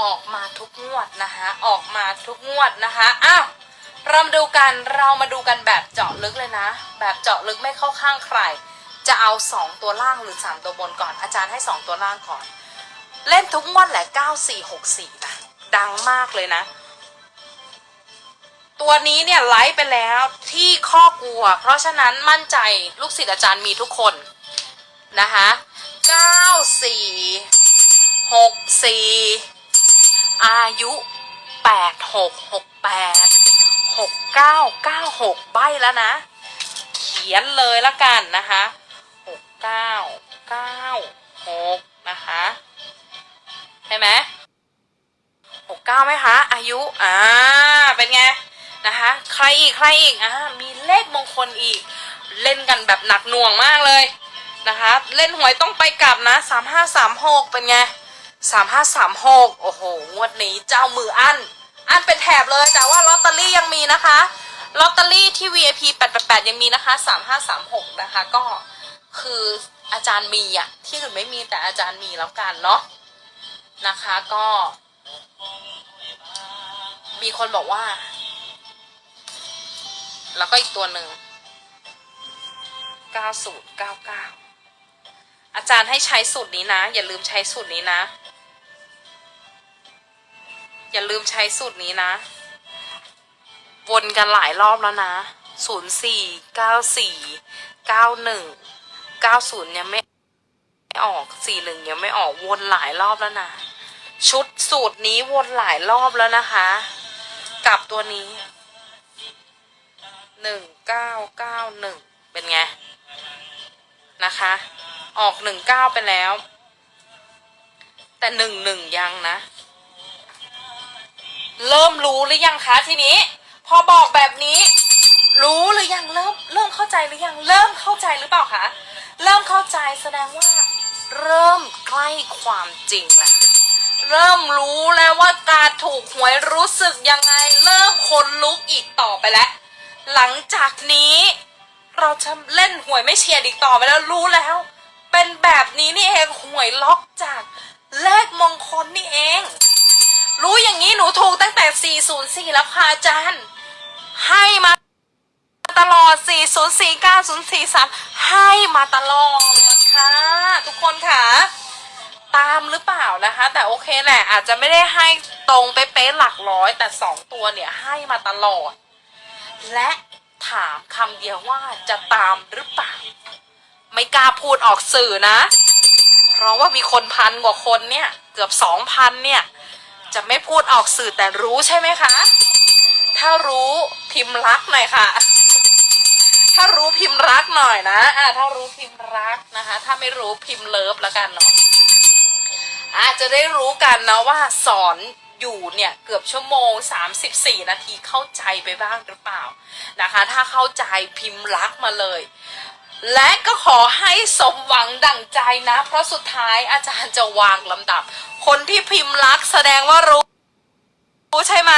ออกมาทุกงวดนะคะออกมาทุกงวดนะคะอ้าวเรามาดูกันเรามาดูกันแบบเจาะลึกเลยนะ แบบเจาะลึกไม่เข้าข้างใคร จะเอา 2 ตัวล่างหรือ 3 ตัวบนก่อน อาจารย์ให้ 2 ตัวล่างก่อน เล่นทุกงวดแหละ 9464นะดังมากเลยนะ ตัวนี้เนี่ยไลฟ์ไปแล้วที่ข้อกลัว เพราะฉะนั้นมั่นใจลูกศิษย์อาจารย์มีทุกคนนะคะ94 64อายุ8668 6996ใบแล้วนะ เขียนเลยละกันนะคะ6996นะคะใช่ไหมหกเก้าไหมคะ อายุอ่าเป็นไงนะคะใครอีกใครอีกอ่ามีเลขมงคลอีก เล่นกันแบบหนักหน่วงมากเลยนะคะ เล่นหวยต้องไปกลับนะสามห้าสามหกเป็นไง สามห้าสามหกโอ้โห งวดนี้เจ้ามืออัน อันเป็นแถบเลย แต่ว่าลอตเตอรี่ยังมีนะคะ ลอตเตอรี่ที่ VIP 888 ยังมีนะคะ 3536 นะคะ ก็คืออาจารย์มีอะที่อื่นไม่มีแต่อาจารย์มีแล้วกันเนาะนะคะก็ มีคนบอกว่า แล้วก็อีกตัวหนึ่ง 9099 อาจารย์ให้ใช้สูตรนี้นะ อย่าลืมใช้สูตรนี้นะ อย่าลืมใช้สูตรนี้นะ วนกันหลายรอบแล้วนะ 04 94 91 90 ยังไม่ออก 41 ยังไม่ออกวนหลายรอบแล้วนะ ชุดสูตรนี้วนหลายรอบแล้วนะคะ กับตัวนี้หนึ่งเก้าเก้าหนึ่งเป็นไง นะคะ ออกหนึ่งเก้าไปแล้ว แต่หนึ่งหนึ่งยังนะ เริ่มรู้หรือยังคะทีนี้ พอบอกแบบนี้ รู้หรือยังเริ่มเริ่มเข้าใจหรือยังเริ่มเข้าใจหรือเปล่าคะเริ่มเข้าใจแสดงว่า เริ่มใกล้ความจริงแล้วเริ่มรู้แล้วว่าการถูกหวยรู้สึกยังไง เริ่มคนลุกอีกต่อไปแล้ว หลังจากนี้ เราจะเล่นหวยไม่เชียร์อีกต่อไปแล้วรู้แล้ว เป็นแบบนี้นี่เองหวยล็อกจากเลขมงคลนี่เอง รู้อย่างนี้หนูถูกตั้งแต่ 404 แล้วค่ะอาจารย์ ให้มาตลอด 404 9043 ให้มาตลอดค่ะ ทุกคนค่ะ ตามหรือเปล่านะคะ แต่โอเคแหละ อาจจะไม่ได้ให้ตรงเป๊ะๆหลักร้อย แต่สองตัวเนี่ยให้มาตลอด และถามคำเดียวว่าจะตามหรือเปล่า ไม่กล้าพูดออกสื่อนะ เพราะว่ามีคนพันกว่าคนเนี่ย เกือบสองพันเนี่ย จะไม่พูดออกสื่อแต่รู้ใช่ไหมคะ ถ้ารู้พิมพ์รักหน่อยค่ะ ถ้ารู้พิมพ์รักหน่อยนะอ่าถ้ารู้พิมพ์รักนะคะ ถ้าไม่รู้พิมพ์เลิฟแล้วกันเนาะอาจจะได้รู้กันนะว่าสอนอยู่เนี่ยเกือบชั่วโมง 34 นาทีเข้าใจไปบ้างหรือเปล่านะคะ ถ้าเข้าใจพิมพ์รักมาเลย และก็ขอให้สมหวังดั่งใจนะ เพราะสุดท้ายอาจารย์จะวางลำดับ คนที่พิมพ์รักแสดงว่ารู้ รู้ใช่ไหม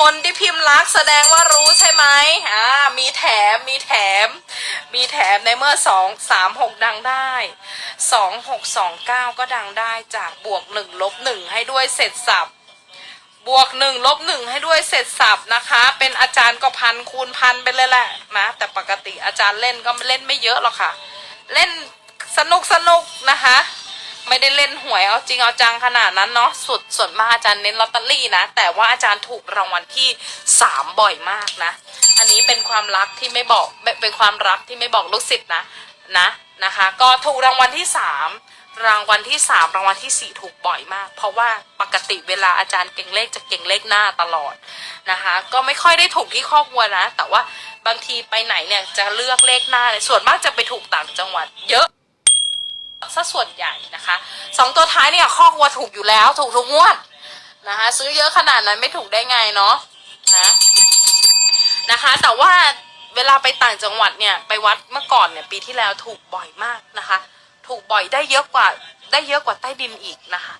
คนที่พิมพ์รักแสดงว่ารู้ใช่ไหมอ่ามีแถมมีแถม มีแถมในเมื่อสองสามหกดังได้สองหกสองเก้าก็ดังได้จากบวกหนึ่งลบหนึ่งให้ด้วยเสร็จสับ บวกหนึ่งลบหนึ่งให้ด้วยเสร็จสับนะคะ เป็นอาจารย์ก็พันคูณพันไปเลยแหละนะแต่ปกติอาจารย์เล่นก็เล่นไม่เยอะหรอกค่ะ เล่นสนุกสนุกนะคะ ไม่ได้เล่นหวยเอาจริงเอาจังขนาดนั้นเนาะสุดส่วนมากอาจารย์เน้นลอตเตอรี่นะ แต่ว่าอาจารย์ถูกรางวัลที่สามบ่อยมากนะ อันนี้เป็นความรักที่ไม่บอกเป็นความรักที่ไม่บอกลูกศิษย์นะนะนะคะ ก็ถูกรางวัลที่สาม รางวัลที่สามรางวัลที่สี่ถูกบ่อยมาก เพราะว่าปกติเวลาอาจารย์เก่งเลขจะเก่งเลขหน้าตลอดนะคะ ก็ไม่ค่อยได้ถูกที่ครอบครัวนะ แต่ว่าบางทีไปไหนเนี่ยจะเลือกเลขหน้าเนี่ยส่วนมากจะไปถูกต่างจังหวัดเยอะซะส่วนใหญ่นะคะสองตัวท้ายเนี่ยข้อวัวถูกอยู่แล้ว ถูกทุกงวดนะคะ ซื้อเยอะขนาดนั้นไม่ถูกได้ไงเนาะนะนะคะ แต่ว่าเวลาไปต่างจังหวัดเนี่ยไปวัดเมื่อก่อนเนี่ยปีที่แล้วถูกบ่อยมากนะคะ ถูกบ่อยได้เยอะกว่าได้เยอะกว่าใต้ดินอีกนะคะ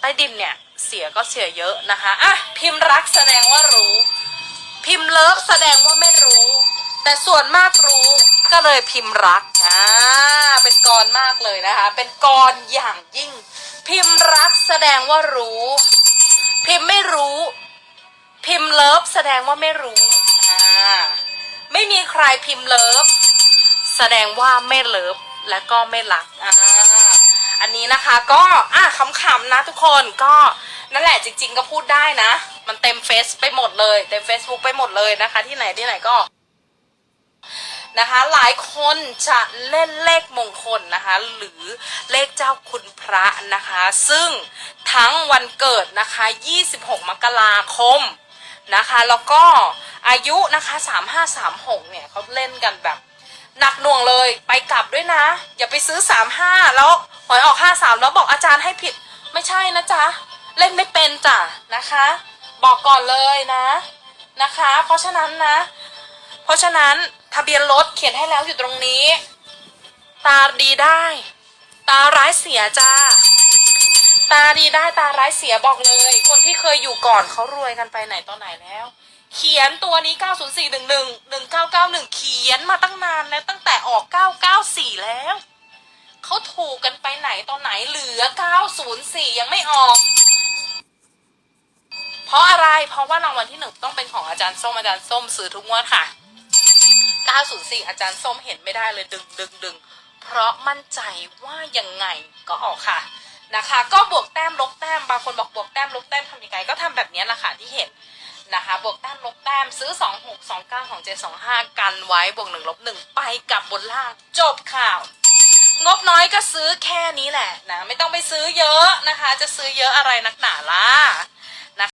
ใต้ดินเนี่ยเสียก็เสียเยอะนะคะอะพิมพ์รักแสดงว่ารู้ พิมพ์เลิฟแสดงว่าไม่รู้ แต่ส่วนมากรู้ก็เลยพิมพ์รักอ่าเป็นกรมากเลยนะคะ เป็นกรอย่างยิ่ง พิมพ์รักแสดงว่ารู้ พิมพ์ไม่รู้ พิมพ์เลิฟแสดงว่าไม่รู้อ่าไม่มีใครพิมพ์เลิฟแสดงว่าไม่เลิฟ และก็ไม่รักอ่าอันนี้นะคะก็อะขำๆนะทุกคนก็นั่นแหละจริง ๆ ก็พูดได้นะ มันเต็มเฟซไปหมดเลยเต็ม Facebook ไปหมดเลยนะคะ ที่ไหนที่ไหนก็นะคะหลายคนจะเล่นเลขมงคลนะคะ หรือเลขเจ้าคุณพระนะคะ ซึ่งทั้งวันเกิดนะคะ 26 มกราคมนะคะ แล้วก็อายุนะคะ 3536 เนี่ยเขาเล่นกันแบบ หนักหน่วงเลยไปกลับด้วยนะ อย่าไปซื้อ 35 แล้วหวยออก 53 แล้วบอกอาจารย์ให้ผิดไม่ใช่นะจ๊ะ เล่นไม่เป็นจ้ะนะคะ บอกก่อนเลยนะนะคะ เพราะฉะนั้นนะ เพราะฉะนั้นทะเบียนรถเขียนให้แล้วอยู่ตรงนี้ ตาดีได้ ตาร้ายเสียจ้า ตาดีได้ตาร้ายเสียบอกเลย คนที่เคยอยู่ก่อนเขารวยกันไปไหนตอนไหนแล้ว เขียนตัวนี้ 90411 1991 เขียนมาตั้งนานแล้วตั้งแต่ออก 994 แล้ว เขาถูกกันไปไหนตอนไหนเหลือ 904 ยังไม่ออก เพราะอะไร เพราะว่ารางวัลที่หนึ่งต้องเป็นของอาจารย์ส้มอาจารย์ส้มซื้อทุกงวดค่ะ 904 อาจารย์ส้มเห็นไม่ได้เลยดึงดึงดึงเพราะมั่นใจว่ายังไงก็ออกค่ะนะคะ ก็บวกแต้มลบแต้มบางคนบอกบวกแต้มลบแต้มทำยังไงก็ทำแบบนี้แหละค่ะที่เห็น นะคะ บวกแต้มลบแต้มซื้อ 2 6 2 9 2 7 2 5 กันไว้ บวก1ลบ1 ไปกับบนล่าง จบข่าว งบน้อยก็ซื้อแค่นี้แหละนะ ไม่ต้องไปซื้อเยอะนะคะ จะซื้อเยอะอะไรนักหนาล่ะ